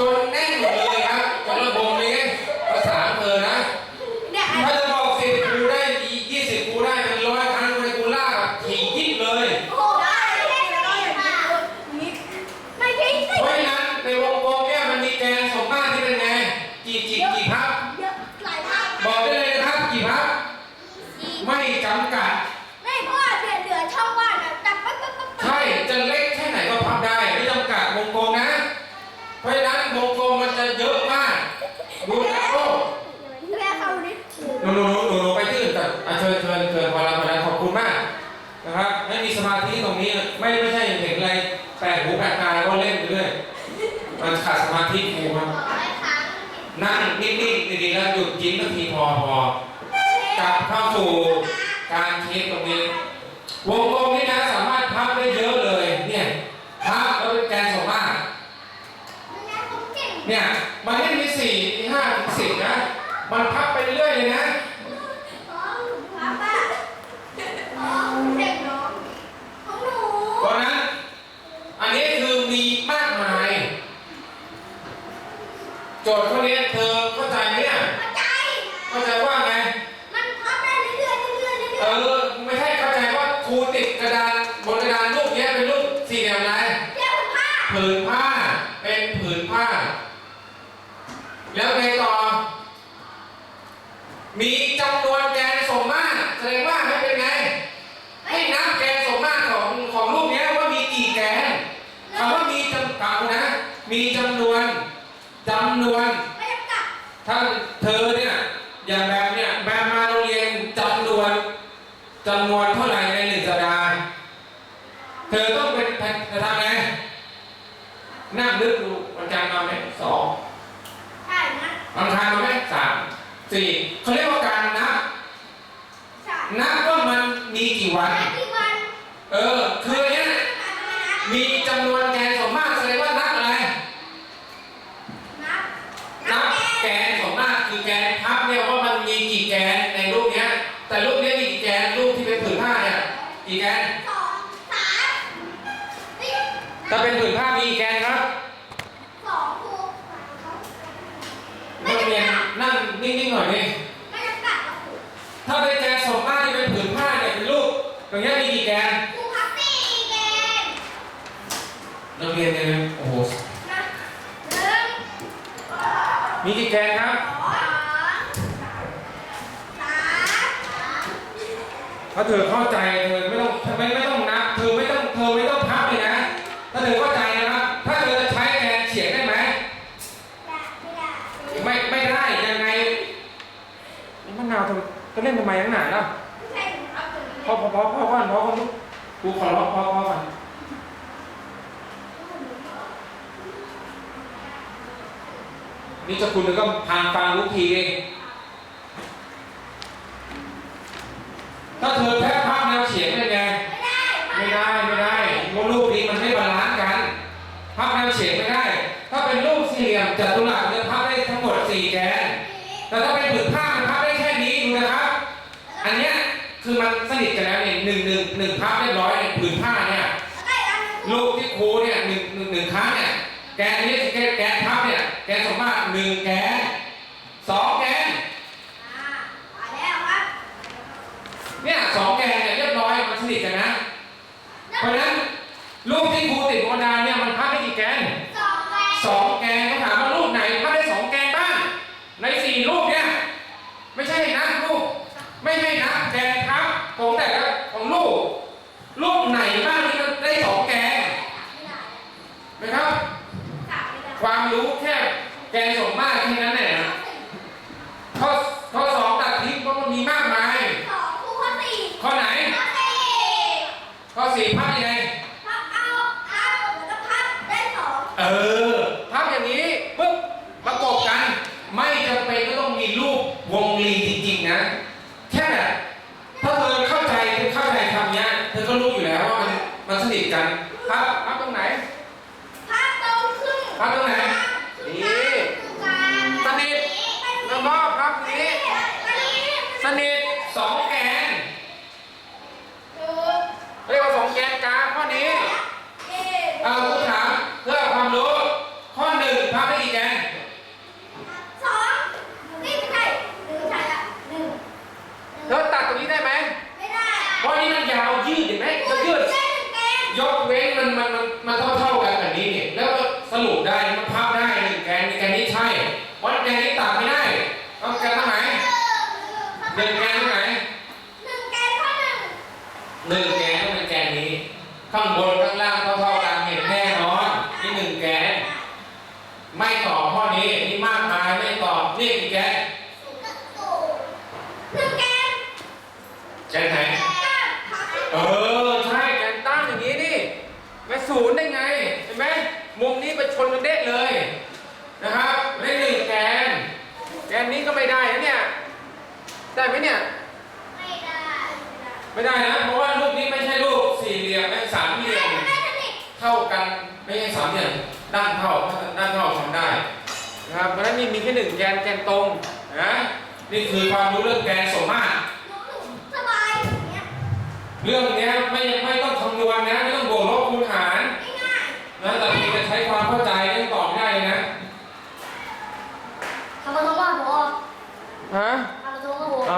Donate. ไม่ใช่เห็นอะไรแปลกหูแปลกตาแล้วก็เล่นไปเรื่อยมันขาดสมาธิครูครับขอมั้งนั่งนิ่งๆดีๆแล้วหยุดยิ้มนาทีพอพอกลับเข้าสู่การเทคตรงนี้วงกลมารถพับได้เยอะเลย เนี่ยพับแล้วเป็นแกนสมมาตร มันงานผมเก่ง เนี่ย มันไม่มีสี่มีห้ามีสิบนะ มันพับไปเรื่อยเลยนะ อ๋อป้าป้าอ๋อเด็กน้องของหนู เพราะฉะนั้น อันนี้คือมีมากมาย โจทย์ข้อนี้เธอเข้าใจไหมเนี่ย เข้าใจ เข้าใจว่าไง มันพับได้เรื่อยๆ เรื่อยๆเรื่อยๆเออไม่ใช่เข้าใจว่าครูติดกระดานบนกระดานรูปเนี้ยเป็นรูปสี่เหลี่ยมอะไรเรียกว่าผ้าผืนผ้าเป็นผืนผ้า แล้วไงต่อ มีจำนวนแกนสมมาตรแสดงว่าให้เป็นไง ให้นับแกนสมมาตรของของรูปเนี้ยว่ามีกี่แกนคำว่ามีจำกัดนะ มีจำนวนจำนวนไม่จำกัดถ้าเธอเนี่ยอย่างแบบเนี่ยแบบมาโรงเรียนจำนวน จำนวนเท่าไหร่ในหนึ่งสัปดาห์เธอต้องเป็นเธอทำไงนั่งนึกดูวันจันทร์มาไหมสองใช่นะวันอังคารมาไหมสามสี่เขาเรียกว่าการนับใช่นับว่ามันมีกี่วันนับกี่วันเออคืออันเนี้ยนับไม่นับมีจำนวนแกนสมมาตรแสดงว่านับอะไร นับนับแกนสมมาตรคือแกนพับเนี่ยว่ามันมีกี่แกนในรูปเนี้ย แต่รูปเนี้ยมีกี่แกนรูปที่เป็นผืนผ้าเนี่ยกี่แกน สองสามนี่ ถ้าเป็นผืนผ้ามีกี่แกนครับ สองครูไม่ นัก จำ เรียน กัด นั่งนิ่งๆหน่อยนี่ไม่จำกัดหรอกครูถ้าเป็นแกนสมมาตรที่เป็นผืนผ้าเนี่ยเป็นรูปตรงเนี้ยมีกี่แกนครูพับสี่เกณฑ์นักเรียนเนี่ยโอ้โห นะหนึ่งมีกี่แกนครับสองสามถ้าเธอเข้าใจเธอไม่ต้องไม่ไม่ต้องนับเธอไม่ต้องเธอไม่ต้องพับเลยนะ ถ้าเธอเข้าใจนะครับ ถ้าเธอจะใช้แกนเฉียงได้ไหม ไม่ได้ ไม่ไม่ได้ยังไงนี่มะนาวทำจะเล่นทำไมนักหนาล่ะไม่ใช่หนูเอาตัวนี้พอพอพอพอก่อนพอก่อนลูกกูขอร้องพอพอก่อนนี่เจะคุณก็พานฟังลูกทีเองถ้าเธอแพ้ภาพแนวเฉียงได้ไง ไม่ได้ ไม่ได้ไม่ได้เพราะรูปนี้มันไม่บาลานซ์กัน ภาพแนวเฉียงไม่ได้ ถ้าเป็นรูปสี่เหลี่ยมจัตุรัสเนี่ยพับได้ทั้งหมดสี่แกน แต่ถ้าเป็นผืนผ้ามันพับได้แค่นี้ดูนะครับ อันเนี้ยคือมันสนิท กันแล้วเนี่ยหนึ่งหนึ่งหนึ่งพับเรียบร้อยเนี่ยผืนผ้าเนี่ยแล้วก็อีกอันหนึ่งลูกที่ครูเนี่ยหนึ่งหนึ่งหนึ่งครั้งเนี่ยแกนอันนี้แกนแกนพับเนี่ยแกนสมมาตรหนึ่งแกนสองแกนอ่ามาแล้วครับเนี่ยสองแกนเนี่ยเรียบร้อยมันสนิทกันนะเพราะฉะนั้นลูกที่ครูติดโมดาเนี่ยมันพับได้กี่แกน สองแหวน สองแกนเขาถามว่ารูปไหนพับได้สองแกนบ้างในสี่รูปเนี่ยไม่ใช่นะลูกไม่ใช่นะแกนพับ ของแต่ละของลูกรูปไหนบ้างที่มันได้สองแกนไม่ได้นะครับกลับไม่ได้ความรู้แค่แกนสมมาตรแค่นั้นแหละนะข้อข้อสองตัดทิ้งเพราะมันมีมากมายสองครูข้อสี่ข้อไหน ข้อสี่ข้อสี่พับยังไง พับเอาเอาแล้วก็พับได้สอง เออพับอย่างนี้ปุ๊บประกบกัน ไม่จำเป็นก็ต้องมีรูปวงรีจริงๆนะ แค่แบบถ้าเธอเข้าใจเธอเข้าใจคำเนี้ยเธอก็รู้อยู่แล้วว่ามันมันสนิทกันพับพับตรงไหน พับตรงครึ่ง พับตรงไหน นี่ นี่ กลาง สนิทแล้วก็พับนี้ อันนี้ สนิทสองแกน คือ เรียกว่าสองแกนกลางข้อนี้ เอ๊ะ เอาผู้ถามเพื่อความรู้ ข้อหนึ่งพับได้กี่แกน สองนี่ไม่ใช่หนึ่งใช่ละหนึ่ง เธอตัดตรงนี้ได้ไหม ไม่ได้ เพราะอันนี้มันยาวยืดเห็นไหม คุ มัน ณ ยืด ได้หนึ่งแกน ยกเว้นมันมันมันมันเท่าเท่าๆกันแบบนี้นี่แล้วก็สรุปได้มันพับได้ หนึ่งแกนแกนนี้ใช่าะแกนนี้ตัดไม่ได้ต้องแกนตรงไหนข้อหนึ่งแกนตรงไหนหนึ่งแกนข้อหนึ่งหนึ่งแกนต้องเป็นแกนนี้ ข้างบนข้างล่างเท่าๆกันเห็นแน่นอนนี่หนึ่งแกน ไม่ตอบข้อนี้นี่มากมายไม่ตอบนี่กี่แกนหนึ่งแกนแกนไหนเออใช่แกนตั้งอย่างนี้นี่ไม่ศูนย์ได้ไงเห็นไหมมุมนี้ไปชนกันเด้เลยนะครับได้หนึ่งแกน แกนนี้ก็ไม่ได้นะเนี่ยได้ไหมเนี่ย ไม่ได้ ไม่ได้นะ เพราะว่ารูปนี้ไม่ใช่รูปสี่เหลี่ยมเป็นสามเหลี่ยมไม่ได้สนิทเท่ากันไม่ใช่สามเหลี่ยมด้านเท่าด้านเท่าทำได้นะครับเพราะฉะนั้นนี่มีแค่หนึ่งแกนแกนตรงนะนี่คือความรู้เรื่องแกนสมมาตรหนูหนูสบายอย่างเงี้ยเรื่องเนี้ยไม่ไม่ต้องคำนวณนะไม่ต้องบวกลบคูณหารง่ายนะแต่เพียงจะใช้ความเข้าใจๆ